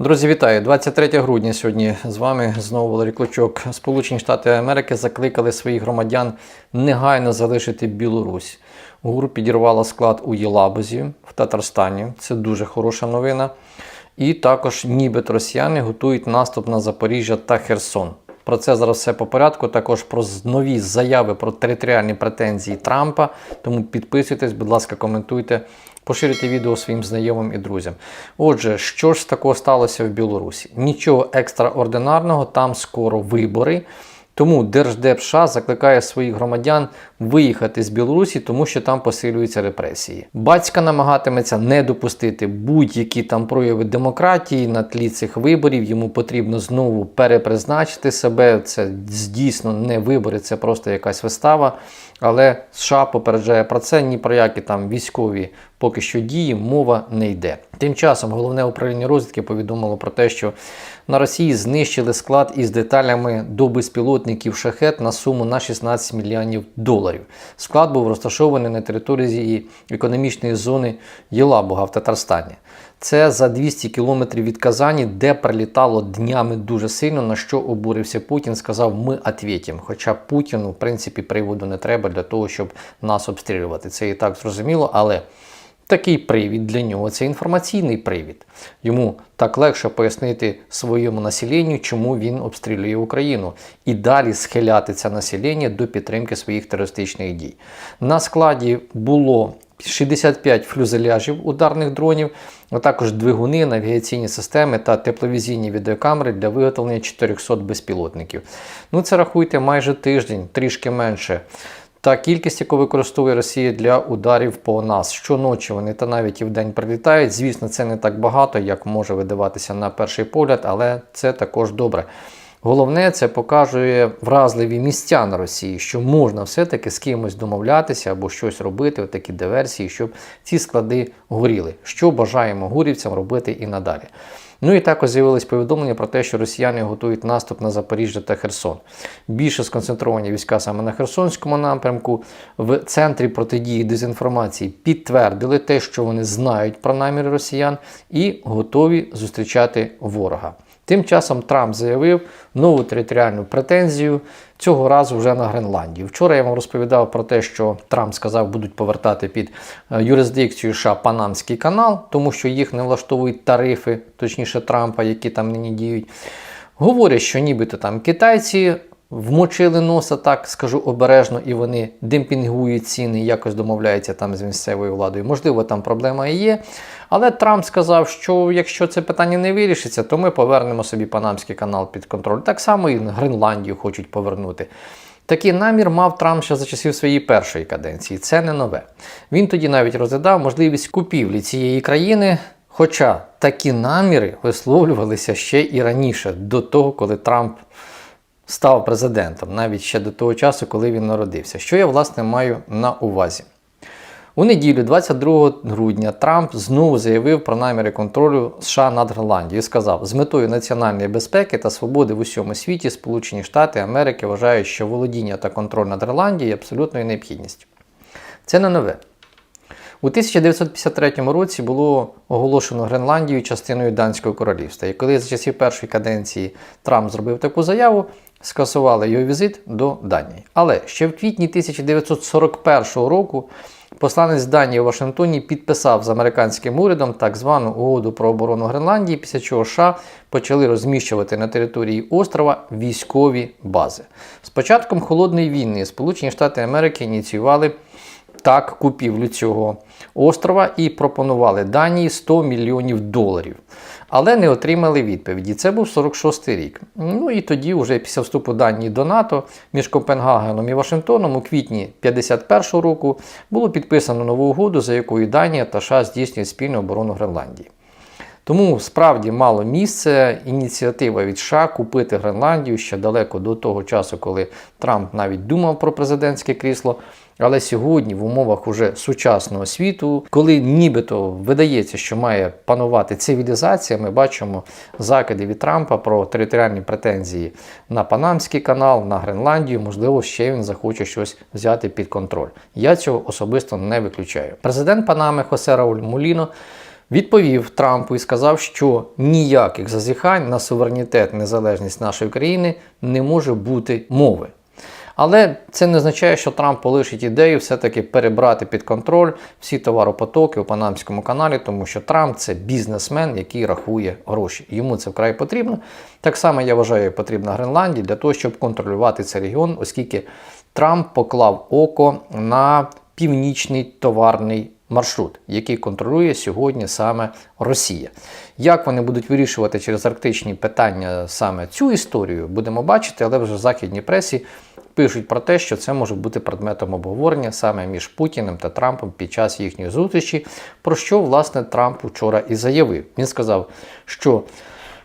Друзі, вітаю! 23 грудня сьогодні з вами знову Валерій Клочок. Сполучені Штати Америки закликали своїх громадян негайно залишити Білорусь. ГУР підірвала склад у Єлабузі в Татарстані. Це дуже хороша новина. І також нібито росіяни готують наступ на Запоріжжя та Херсон. Про це зараз все по порядку. Також про нові заяви про територіальні претензії Трампа. Тому підписуйтесь, будь ласка, коментуйте, поширюйте відео своїм знайомим і друзям. Отже, що ж такого сталося в Білорусі? Нічого екстраординарного, там скоро вибори. Тому Держдеп США закликає своїх громадян виїхати з Білорусі, тому що там посилюються репресії. Батька намагатиметься не допустити будь-які там прояви демократії на тлі цих виборів. Йому потрібно знову перепризначити себе. Це дійсно не вибори, це просто якась вистава. Але США попереджає про це ні про які там військові поки що дії мова не йде. Тим часом головне управління розвідки повідомило про те, що на Росії знищили склад із деталями до безпілотників шахет на суму на 16 мільйонів доларів. Склад був розташований на території економічної зони Єлабуга в Татарстані. Це за 200 кілометрів від Казані, де прилітало днями дуже сильно, на що обурився Путін. Сказав, ми відповімо. Хоча Путіну, в принципі, приводу не треба для того, щоб нас обстрілювати. Це і так зрозуміло, але такий привід для нього це інформаційний привід. Йому так легше пояснити своєму населенню, чому він обстрілює Україну, і далі схиляти це населення до підтримки своїх терористичних дій. На складі було 65 флюзеляжів ударних дронів, а також двигуни, навігаційні системи та тепловізійні відеокамери для виготовлення 400 безпілотників. Ну це рахуйте майже тиждень, трішки менше. Та кількість, яку використовує Росія для ударів по нас. Щоночі вони та навіть і в день прилітають. Звісно, це не так багато, як може видаватися на перший погляд, але це також добре. Головне, це показує вразливі місця на Росії, що можна все-таки з кимось домовлятися або щось робити, такі диверсії, щоб ці склади горіли. Що бажаємо гурівцям робити і надалі. Ну і також з'явились повідомлення про те, що росіяни готують наступ на Запоріжжя та Херсон. Більше сконцентровані війська саме на Херсонському напрямку. В центрі протидії дезінформації підтвердили те, що вони знають про наміри росіян, і готові зустрічати ворога. Тим часом Трамп заявив нову територіальну претензію цього разу вже на Гренландію. Вчора я вам розповідав про те, що Трамп сказав, будуть повертати під е, юрисдикцію США Панамський канал, тому що їх не влаштовують тарифи, точніше Трампа, які там нині діють. Говорять, що нібито там китайці вмочили носа, так скажу обережно, і вони демпінгують ціни, якось домовляються там з місцевою владою. Можливо, там проблема і є. Але Трамп сказав, що якщо це питання не вирішиться, то ми повернемо собі Панамський канал під контроль. Так само і Гренландію хочуть повернути. Такий намір мав Трамп ще за часів своєї першої каденції. Це не нове. Він тоді навіть розглядав можливість купівлі цієї країни. Хоча такі наміри висловлювалися ще і раніше, до того, коли Трамп став президентом, навіть ще до того часу, коли він народився. Що я власне маю на увазі? У неділю, 22 грудня, Трамп знову заявив про наміри контролю США над Гренландією і сказав, з метою національної безпеки та свободи в усьому світі Сполучені Штати Америки вважають, що володіння та контроль над Гренландією є абсолютною необхідністю. Це не нове. У 1953 році було оголошено Гренландію частиною Данського королівства. І коли за часів першої каденції Трамп зробив таку заяву, скасували його візит до Данії. Але ще в квітні 1941 року посланець Данії у Вашингтоні підписав з американським урядом так звану угоду про оборону Гренландії, після чого США почали розміщувати на території острова військові бази. З початком холодної війни Сполучені Штати Америки ініціювали так купівлю цього острова і пропонували Данії 100 мільйонів доларів. Але не отримали відповіді. Це був 46-й рік. Ну і тоді, вже після вступу Данії до НАТО між Копенгагеном і Вашингтоном у квітні 51-го року було підписано нову угоду, за якою Данія та США здійснюють спільну оборону Гренландії. Тому справді мало місце ініціатива від США купити Гренландію ще далеко до того часу, коли Трамп навіть думав про президентське крісло. Але сьогодні, в умовах уже сучасного світу, коли нібито видається, що має панувати цивілізація, ми бачимо закиди від Трампа про територіальні претензії на Панамський канал, на Гренландію. Можливо, ще він захоче щось взяти під контроль. Я цього особисто не виключаю. Президент Панами Хосе Рауль Муліно відповів Трампу і сказав, що ніяких зазіхань на суверенітет, незалежність нашої країни не може бути мови. Але це не означає, що Трамп полишить ідею все-таки перебрати під контроль всі товаропотоки у Панамському каналі, тому що Трамп це бізнесмен, який рахує гроші. Йому це вкрай потрібно. Так само я вважаю, потрібна Гренландія для того, щоб контролювати цей регіон, оскільки Трамп поклав око на північний товарний маршрут, який контролює сьогодні саме Росія. Як вони будуть вирішувати через арктичні питання саме цю історію, будемо бачити, але вже в західній пресі пишуть про те, що це може бути предметом обговорення саме між Путіним та Трампом під час їхньої зустрічі, про що власне Трамп вчора і заявив. Він сказав, що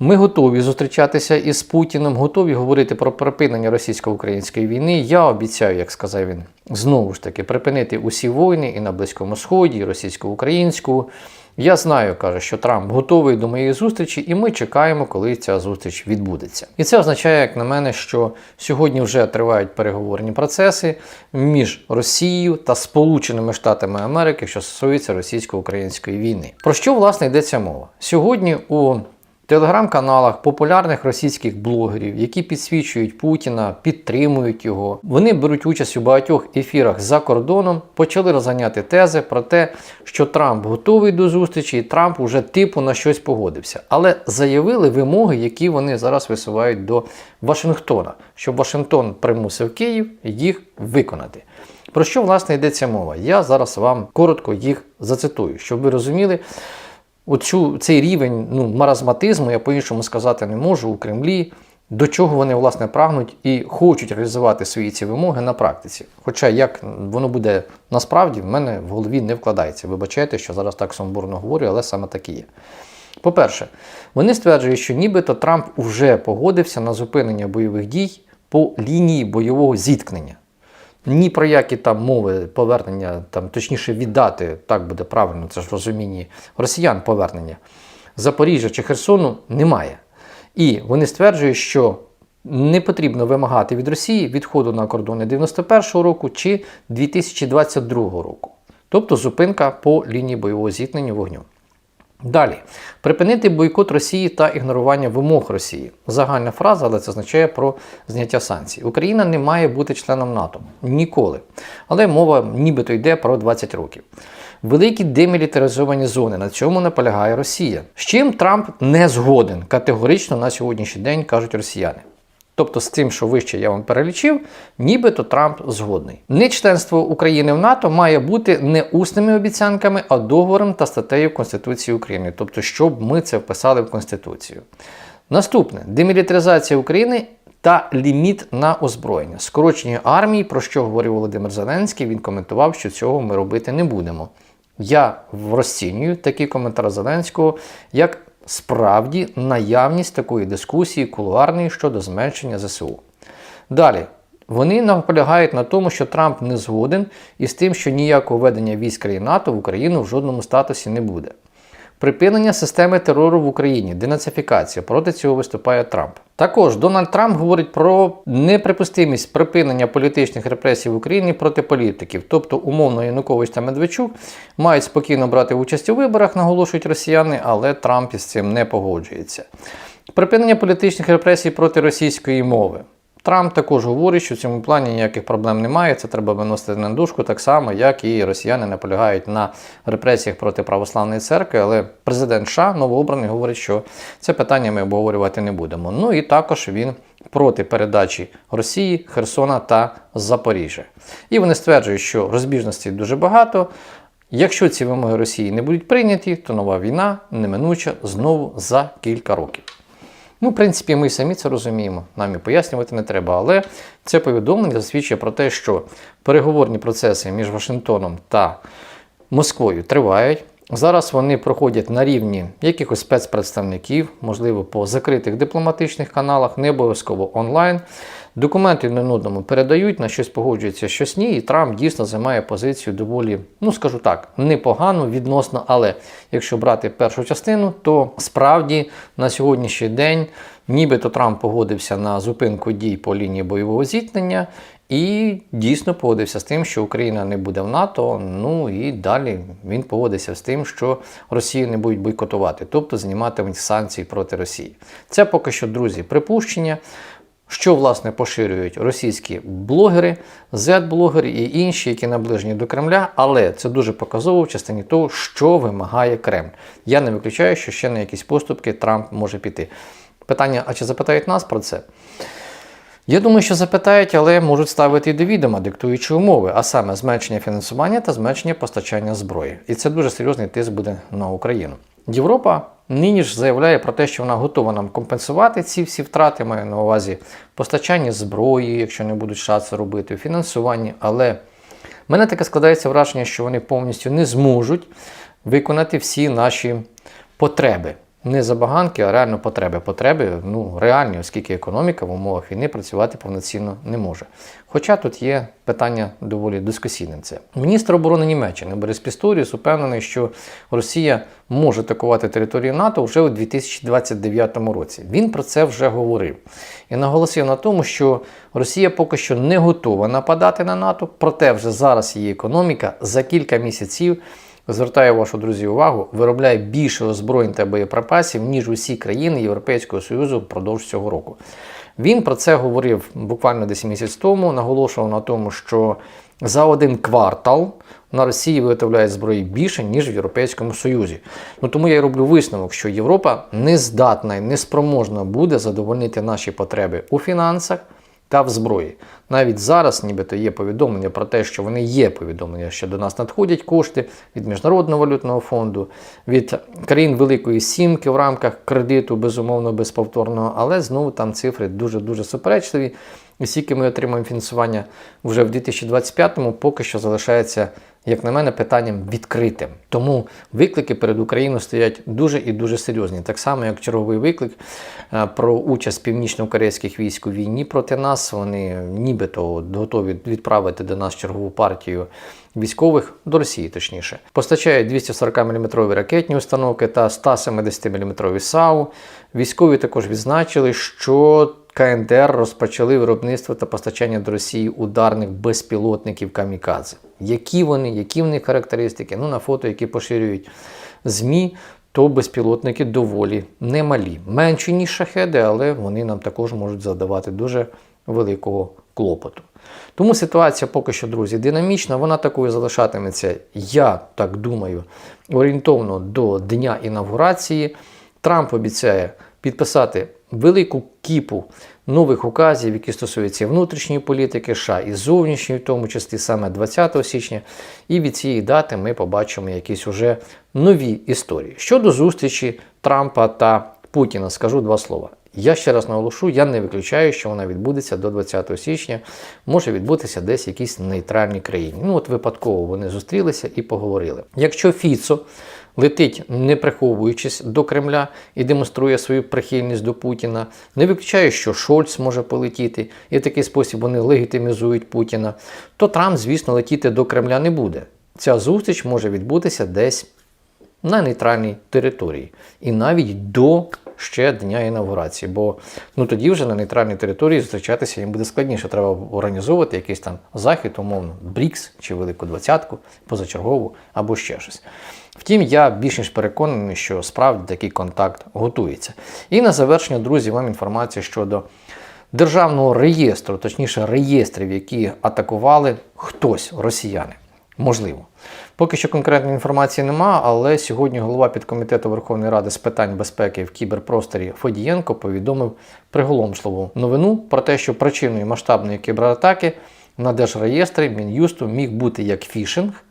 ми готові зустрічатися із Путіним, готові говорити про припинення російсько-української війни. Я обіцяю, як сказав він, знову ж таки припинити усі війни і на Близькому Сході, і російсько-українську. Я знаю, каже, що Трамп готовий до моєї зустрічі, і ми чекаємо, коли ця зустріч відбудеться. І це означає, як на мене, що сьогодні вже тривають переговорні процеси між Росією та Сполученими Штатами Америки, що стосується російсько-української війни. Про що власне йдеться мова? Сьогодні у телеграм-каналах популярних російських блогерів, які підсвічують Путіна, підтримують його. Вони беруть участь у багатьох ефірах за кордоном, почали розганяти тези про те, що Трамп готовий до зустрічі, і Трамп уже типу на щось погодився. Але заявили вимоги, які вони зараз висувають до Вашингтона, щоб Вашингтон примусив Київ їх виконати. Про що власне йдеться мова? Я зараз вам коротко їх зацитую, щоб ви розуміли. Оцю, цей рівень ну, маразматизму, я по-іншому сказати не можу у Кремлі, до чого вони власне прагнуть і хочуть реалізувати свої ці вимоги на практиці. Хоча як воно буде насправді, в мене в голові не вкладається. Вибачайте, що зараз так сумбурно говорю, але саме так і є. По-перше, вони стверджують, що нібито Трамп вже погодився на зупинення бойових дій по лінії бойового зіткнення. Ні про які там мови повернення, там точніше віддати, так буде правильно, це ж в розумінні росіян повернення Запоріжжя чи Херсону немає. І вони стверджують, що не потрібно вимагати від Росії відходу на кордони 91-го року чи 2022 року. Тобто зупинка по лінії бойового зіткнення вогню. Далі, припинити бойкот Росії та ігнорування вимог Росії. Загальна фраза, але це означає про зняття санкцій. Україна не має бути членом НАТО ніколи. Але мова нібито йде про 20 років. Великі демілітаризовані зони. На цьому наполягає Росія. З чим Трамп не згоден категорично на сьогоднішній день, кажуть росіяни. Тобто з тим, що вище я вам перелічив, нібито Трамп згодний. Нечленство України в НАТО має бути не усними обіцянками, а договором та статтею Конституції України. Тобто, щоб ми це вписали в Конституцію. Наступне демілітаризація України. Та ліміт на озброєння. Скорочення армії, про що говорив Володимир Зеленський, він коментував, що цього ми робити не будемо. Я розцінюю такий коментар Зеленського як справді наявність такої дискусії кулуарної щодо зменшення ЗСУ. Далі. Вони наполягають на тому, що Трамп не згоден із тим, що ніякого ведення військ країн НАТО в Україну в жодному статусі не буде. Припинення системи терору в Україні, денацифікація. Проти цього виступає Трамп. Також Дональд Трамп говорить про неприпустимість припинення політичних репресій в Україні проти політиків. Тобто, умовно, Янукович та Медведчук мають спокійно брати участь у виборах, наголошують росіяни, але Трамп із цим не погоджується. Припинення політичних репресій проти російської мови. Трамп також говорить, що в цьому плані ніяких проблем немає. Це треба виносити на дужку, так само, як і росіяни наполягають на репресіях проти православної церкви. Але президент США новообраний говорить, що це питання ми обговорювати не будемо. Ну і також він проти передачі Росії, Херсона та Запоріжжя. І вони стверджують, що розбіжностей дуже багато. Якщо ці вимоги Росії не будуть прийняті, то нова війна неминуча знову за кілька років. Ну, в принципі, ми самі це розуміємо, нам і пояснювати не треба, але це повідомлення засвідчує про те, що переговорні процеси між Вашингтоном та Москвою тривають. Зараз вони проходять на рівні якихось спецпредставників, можливо, по закритих дипломатичних каналах, не обов'язково онлайн. Документи один одному передають, на щось погоджуються, щось ні, і Трамп дійсно займає позицію доволі, ну скажу так, непогану відносно, але якщо брати першу частину, то справді на сьогоднішній день нібито Трамп погодився на зупинку дій по лінії бойового зіткнення, І дійсно погодився з тим, що Україна не буде в НАТО. Ну і далі він погодився з тим, що Росію не будуть бойкотувати, тобто зніматимуть санкції проти Росії. Це поки що, друзі, припущення. Що власне поширюють російські блогери, Z-блогери і інші, які наближені до Кремля, але це дуже показово в частині того, що вимагає Кремль. Я не виключаю, що ще на якісь поступки Трамп може піти. Питання: а чи запитають нас про це? Я думаю, що запитають, але можуть ставити і до відома, диктуючи умови, а саме зменшення фінансування та зменшення постачання зброї. І це дуже серйозний тиск буде на Україну. Європа нині ж заявляє про те, що вона готова нам компенсувати ці всі втрати, маю на увазі постачання зброї, якщо не будуть це робити, фінансування. Але в мене таке складається враження, що вони повністю не зможуть виконати всі наші потреби. Не забаганки, а реально потреби. Потреби ну, реальні, оскільки економіка в умовах війни працювати повноцінно не може. Хоча тут є питання доволі дискусійним. Це міністр оборони Німеччини Борис Пісторіус упевнений, що Росія може атакувати територію НАТО вже у 2029 році. Він про це вже говорив і наголосив на тому, що Росія поки що не готова нападати на НАТО, проте вже зараз її економіка за кілька місяців. Звертаю вашу друзі увагу, виробляє більше озброєнь та боєприпасів, ніж усі країни Європейського Союзу впродовж цього року. Він про це говорив буквально десь місяць тому, наголошував на тому, що за один квартал на Росії виготовляють зброї більше, ніж в Європейському Союзі. Ну тому я й роблю висновок, що Європа не здатна і не спроможна буде задовольнити наші потреби у фінансах та в зброї. Навіть зараз, нібито є повідомлення про те, що вони є повідомлення, що до нас надходять кошти від Міжнародного валютного фонду, від країн Великої Сімки в рамках кредиту, безумовно, безповторного, але знову там цифри дуже-дуже суперечливі. І скільки ми отримаємо фінансування вже в 2025-му, поки що залишається, як на мене, питанням відкритим. Тому виклики перед Україною стоять дуже і дуже серйозні. Так само, як черговий виклик е, про участь північно-корейських військ у війні проти нас. Вони нібито готові відправити до нас чергову партію військових до Росії, точніше. Постачають 240 мм ракетні установки та 170 мм САУ. Військові також відзначили, що КНДР розпочали виробництво та постачання до Росії ударних безпілотників камікадзе. Які вони, які в них характеристики? Ну, на фото, які поширюють ЗМІ, то безпілотники доволі немалі. Менші, ніж шахеди, але вони нам також можуть завдавати дуже великого клопоту. Тому ситуація поки що, друзі, динамічна, вона такою залишатиметься, я так думаю, орієнтовно до дня інавгурації. Трамп обіцяє підписати велику кіпу нових указів, які стосуються внутрішньої політики США і зовнішньої, в тому числі саме 20 січня. І від цієї дати ми побачимо якісь уже нові історії. Щодо зустрічі Трампа та Путіна, скажу два слова. Я ще раз наголошу, я не виключаю, що вона відбудеться до 20 січня, може відбутися десь в якійсь нейтральній країні. Ну от випадково вони зустрілися і поговорили. Якщо Фіцо летить, не приховуючись до Кремля і демонструє свою прихильність до Путіна, не виключає, що Шольц може полетіти, і в такий спосіб вони легітимізують Путіна, то Трамп, звісно, летіти до Кремля не буде. Ця зустріч може відбутися десь на нейтральній території. І навіть до ще дня інавгурації. Бо ну тоді вже на нейтральній території зустрічатися їм буде складніше. Треба організовувати якийсь там захід, умовно, Брікс чи Велику Двадцятку, позачергову або ще щось. Втім, я більш ніж переконаний, що справді такий контакт готується. І на завершення, друзі, вам інформація щодо державного реєстру, точніше реєстрів, які атакували хтось, росіяни. Можливо. Поки що конкретної інформації нема, але сьогодні голова підкомітету Верховної Ради з питань безпеки в кіберпросторі Фодієнко повідомив приголомшливу новину про те, що причиною масштабної кібератаки на держреєстрі Мін'юсту міг бути як фішинг,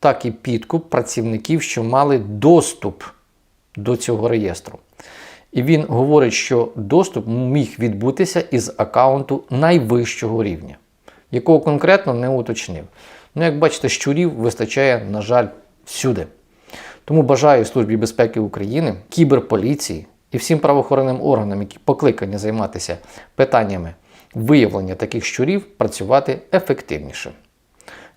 так і підкуп працівників, що мали доступ до цього реєстру. І він говорить, що доступ міг відбутися із аккаунту найвищого рівня, якого конкретно не уточнив. Ну, як бачите, щурів вистачає, на жаль, всюди. Тому бажаю Службі безпеки України, кіберполіції і всім правоохоронним органам, які покликані займатися питаннями виявлення таких щурів, працювати ефективніше.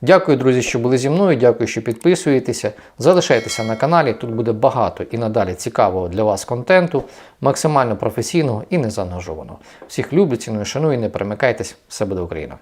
Дякую, друзі, що були зі мною. Дякую, що підписуєтеся. Залишайтеся на каналі, тут буде багато і надалі цікавого для вас контенту, максимально професійного і незаангажованого. Всіх люблю, ціную, шаную, не перемикайтесь, все буде Україна!